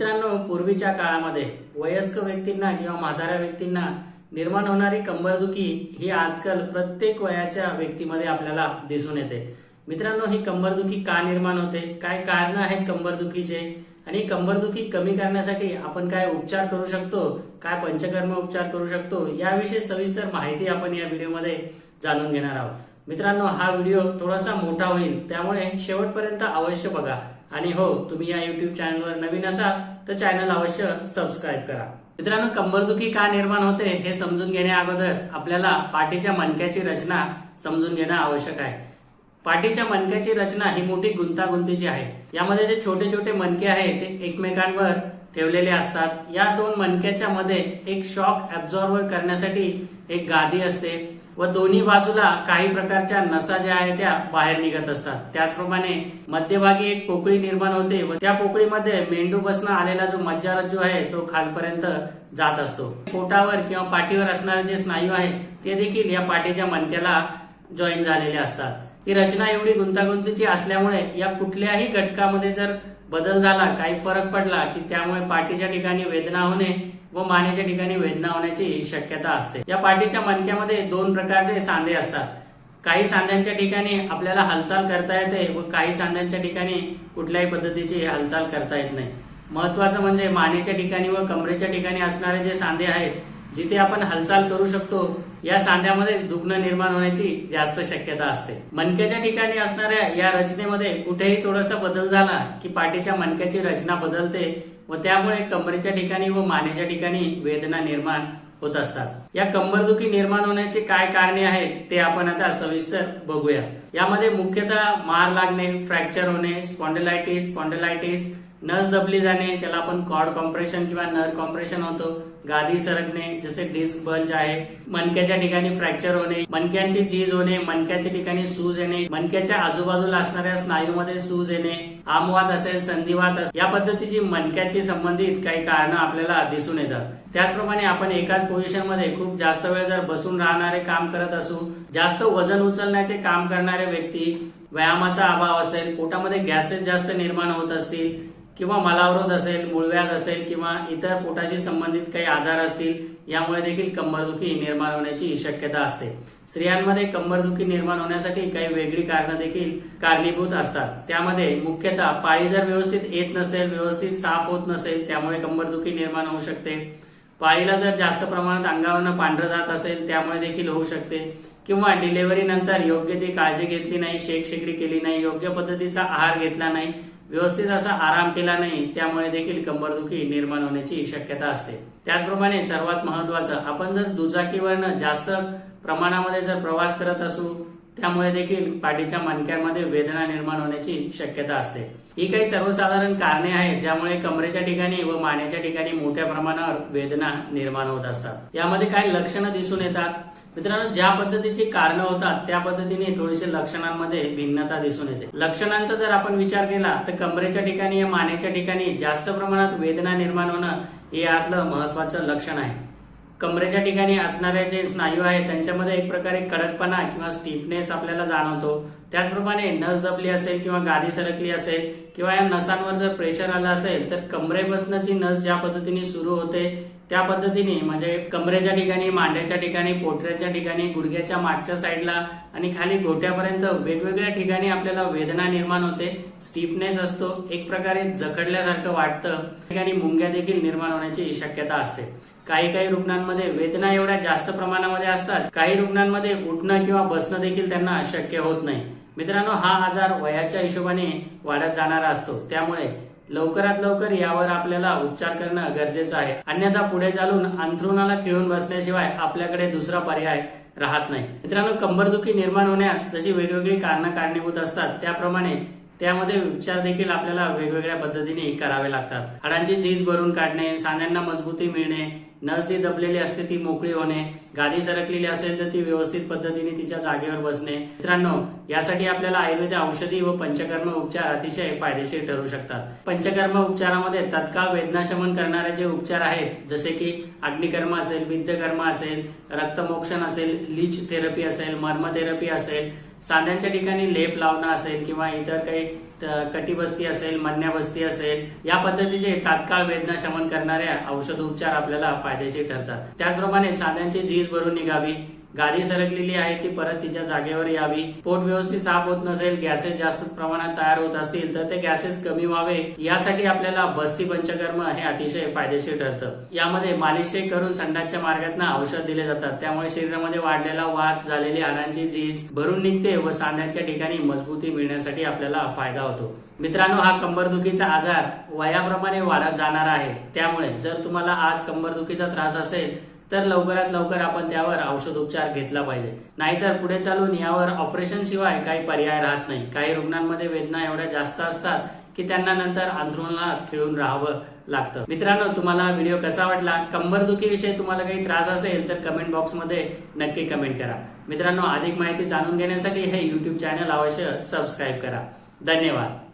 मित्रांनो पूर्वीच्या काळामध्ये वयस्क व्यक्तींना किंवा म्हाताऱ्या व्यक्तींना निर्माण होणारी कंबरदुखी ही आजकाल प्रत्येक वयाच्या व्यक्तीमध्ये आपल्याला दिसून येते. मित्रांनो ही कंबरदुखी का निर्माण होते? काय कारण आहेत कंबरदुखीचे? आणि कंबरदुखी कमी करण्यासाठी आपण काय उपचार करू शकतो? काय पंचकर्म उपचार करू शकतो? याविषयी सविस्तर माहिती आपण या व्हिडिओमध्ये जाणून घेणार आहोत. मित्रांनो हा व्हिडिओ थोडासा मोठा होईल त्यामुळे शेवटपर्यंत अवश्य बघा. आणि हो तुम्ही या युट्यूब चॅनलवर नवीन असाल तर चॅनल अवश्य सबस्क्राईब करा. मित्रांनो कंबरदुखी का निर्माण होते हे समजून घेण्या अगोदर आपल्याला पाठीच्या मणक्याची रचना समजून घेणं आवश्यक आहे. पाठीच्या मणक्याची रचना ही मोठी गुंतागुंतीची आहे. यामध्ये जे छोटे छोटे मणके आहेत ते एकमेकांवर ठेवलेले असतात. या दोन मणक्याच्या मध्ये एक शॉक ऍब्झॉर्बर करण्यासाठी एक गादी असते. व दोन्ही बाजूला काही प्रकारच्या नसा ज्या आहेत त्या बाहेर निघत असतात. त्याचप्रमाणे मध्यभागी एक पोकळी निर्माण होते व त्या पोकळीमध्ये मेंदू बसणं आलेला जो मज्जारज्जू आहे तो खालपर्यंत जात असतो. पोटावर किंवा पाठीवर असणारे जे स्नायू आहे ते देखील या पाठीच्या मणक्याला जॉईन झालेले असतात. ही रचना एवढी गुंतागुंतीची असल्यामुळे या कुठल्याही घटकामध्ये जर बदल झाला काही फरक पडला की त्यामुळे पाठीच्या ठिकाणी वेदना होणे व मानेच्या ठिकाणी वेदना होण्याची शक्यता असते. या पाठीच्या मणक्यामध्ये दोन प्रकारचे सांधे असतात. काही सांध्यांच्या ठिकाणी आपल्याला हालचाल करता येते व काही सांध्यांच्या ठिकाणी कुठल्याही पद्धतीची हालचाल करता येत नाही. महत्वाचं म्हणजे मानेच्या ठिकाणी व कमरेच्या ठिकाणी असणारे जे सांधे आहेत जिथे आपण हालचाल करू शकतो या सांध्यामध्येच दुग्ण निर्माण होण्याची जास्त शक्यता असते. मणक्याच्या ठिकाणी असणाऱ्या या रचनेमध्ये कुठेही थोडासा बदल झाला की पाठीच्या मणक्याची रचना बदलते व त्यामुळे कमरेच्या ठिकाणी व मानेच्या ठिकाणी वेदना निर्माण होत असतात. या कंबरदुखी निर्माण होण्याची काय कारणे आहेत ते आपण आता सविस्तर बघूया. यामध्ये मुख्यतः मार लागणे फ्रॅक्चर होणे स्पॉन्डिलायटिस स्पॉन्डेलायटिस नस दबली जाणे त्याला आपण कॉर्ड कॉम्प्रेशन किंवा नर कॉम्प्रेशन होतो गादी सरकणे जसे डिस्क बंच आहे मनक्याच्या ठिकाणी फ्रॅक्चर होणे मनक्यांची झीज होणे मणक्याच्या ठिकाणी सूज येणे मनक्याच्या आजूबाजूला असणाऱ्या स्नायूमध्ये सूज येणे आमवात असेल संधिवात असेल या पद्धतीची मनक्याची संबंधित काही कारण आपल्याला दिसून येतात. त्याचप्रमाणे आपण एकाच पोझिशनमध्ये खूप जास्त वेळ जर बसून राहणारे काम करत असू जास्त वजन उचलण्याचे काम करणारे व्यक्ती व्यायामाचा अभाव असेल पोटामध्ये गॅसेस जास्त निर्माण होत असतील किंवा मलावरोध असेल मूळव्याध असेल किंवा इतर पोटाशी संबंधित काही आजार असतील यामुळे देखील कंबरदुखी निर्माण होण्याची शक्यता असते. स्त्रियांमध्ये कंबरदुखी निर्माण होण्यासाठी काही वेगळी कारणं देखील कारणीभूत असतात. त्यामध्ये मुख्यतः पाळी जर व्यवस्थित येत नसेल व्यवस्थित साफ होत नसेल त्यामुळे कंबरदुखी निर्माण होऊ शकते. पाळीला जर जास्त प्रमाणात अंगावरनं पांढरं जात असेल त्यामुळे देखील होऊ शकते. किंवा डिलेव्हरी नंतर योग्य ती काळजी घेतली नाही शेकशेकडी केली नाही योग्य पद्धतीचा आहार घेतला नाही व्यवस्थित असा आराम केला नाही त्यामुळे देखील कंबरदुखी निर्माण होण्याची शक्यता असते. त्याचप्रमाणे सर्वात महत्वाचं आपण जर दुचाकीवरनं जास्त प्रमाणामध्ये जर प्रवास करत असू त्यामुळे देखील पाठीच्या मणक्यामध्ये वेदना निर्माण होण्याची शक्यता असते. ही काही सर्वसाधारण कारणे आहेत ज्यामुळे कमरेच्या ठिकाणी व मानेच्या ठिकाणी मोठ्या प्रमाणावर वेदना निर्माण होत असतात. यामध्ये काही लक्षणं दिसून येतात. मित्रांनो ज्या पद्धतीची कारणं होतात त्या पद्धतीने थोडीशी लक्षणांमध्ये भिन्नता दिसून येते. लक्षणांचा जर आपण विचार केला तर कमरेच्या ठिकाणी या मानेच्या ठिकाणी जास्त प्रमाणात वेदना निर्माण होणं हे यातलं महत्वाचं लक्षण आहे. कमरेच्या ठिकाणी असणारे जे स्नायू आहेत त्यांच्यामध्ये एक प्रकारे कडकपणा किंवा स्टिफनेस आपल्याला जाणवतो. त्याचप्रमाणे नस दबली असेल किंवा गादी सरकली असेल किंवा या नसांवर जर प्रेशर आलं असेल तर कमरेपासूनची नस ज्या पद्धतीने सुरू होते त्या पद्धतीने म्हणजे कमरेच्या ठिकाणी मांड्याच्या ठिकाणी पोटऱ्याच्या ठिकाणी गुडघ्याच्या मागच्या साईडला आणि खाली गोट्यापर्यंत वेगवेगळ्या ठिकाणी आपल्याला वेदना निर्माण होते. स्टिफनेस असतो. एक प्रकारे जखडल्यासारखं वाटतं. ठिकाणी मुंग्या देखील निर्माण होण्याची शक्यता असते. काही काही रुग्णांमध्ये वेदना एवढ्या जास्त प्रमाणामध्ये असतात. काही रुग्णांमध्ये उठणं किंवा बसणं देखील त्यांना शक्य होत नाही. मित्रांनो हा आजार वयाच्या हिशोबाने वाढत जाणारा असतो. त्यामुळे लवकरात लवकर यावर आपल्याला उपचार करणं गरजेचं आहे. अन्यथा पुढे चालून अंथरुणाला खिळून बसण्याशिवाय आपल्याकडे दुसरा पर्याय राहत नाही. मित्रांनो कंबरदुखी निर्माण होण्यास जशी वेगवेगळी कारणं कारणीभूत असतात त्याप्रमाणे त्यामध्ये उपचार देखील आपल्याला वेगवेगळ्या पद्धतीने करावे लागतात. हाडांची झीज भरून काढणे सांध्यांना मजबूती मिळणे नस जी दबलेली असते ती मोकळी होणे गादी सरकलेली असेल तर ती व्यवस्थित पद्धतीने तिच्या जागेवर बसणे. मित्रांनो यासाठी आपल्याला आयुर्वेद औषधी व पंचकर्म उपचार अतिशय फायदेशीर ठरू शकतात. पंचकर्म उपचारामध्ये तत्काळ वेदनाशमन करणारे जे उपचार आहेत जसे की अग्निकर्म असेल विद्यकर्म असेल रक्तमोक्षण असेल लीच थेरपी असेल मर्म थेरपी असेल सांध्यांच्या ठिकाणी लेप लावणं असेल किंवा इतर काही कटिबस्ती असेल मन्याबस्ती असेल या पद्धतीचे तात्काळ वेदना शमन करणाऱ्या औषधोपचार आपल्याला फायदेशीर ठरतात. त्याचप्रमाणे सांध्यांची झीज भरून निघावी गादी सरकलेली आहे ती परत तिच्या जागेवर यावी. पोट व्यवस्थित साफ होत नसेल गॅसेस जास्त प्रमाणात तयार होत असतील तर ते गॅसेस कमी व्हावे. यासाठी आपल्याला बस्ती पंचकर्म हे अतिशय फायदेशीर ठरतं. यामध्ये मालिश करून संडासच्या मार्गातून औषध दिले जातात. त्यामुळे शरीरामध्ये वाढलेला वात झालेली हाडांची झीज भरून निघते व सांध्यांच्या ठिकाणी मजबूती मिळण्यासाठी आपल्याला फायदा होतो. मित्रांनो हा कंबरदुखीचा आजार वयाप्रमाणे वाढत जाणार आहे. त्यामुळे जर तुम्हाला आज कंबरदुखीचा त्रास असेल तर लवकरात लवकर आपण त्यावर औषधोपचार घेतला पाहिजे. नाहीतर पुढे चालून यावर ऑपरेशन शिवाय काही पर्याय राहत नाही. काही रुग्णांमध्ये वेदना एवढ्या जास्त असतात की त्यांना नंतर अंथरुणालाच खिळून राहावं लागतं. मित्रांनो तुम्हाला व्हिडिओ कसा वाटला? कंबरदुखीविषयी तुम्हाला काही त्रास असेल तर कमेंट बॉक्समध्ये नक्की कमेंट करा. मित्रांनो अधिक माहिती जाणून घेण्यासाठी हे युट्यूब चॅनल अवश्य सबस्क्राईब करा. धन्यवाद.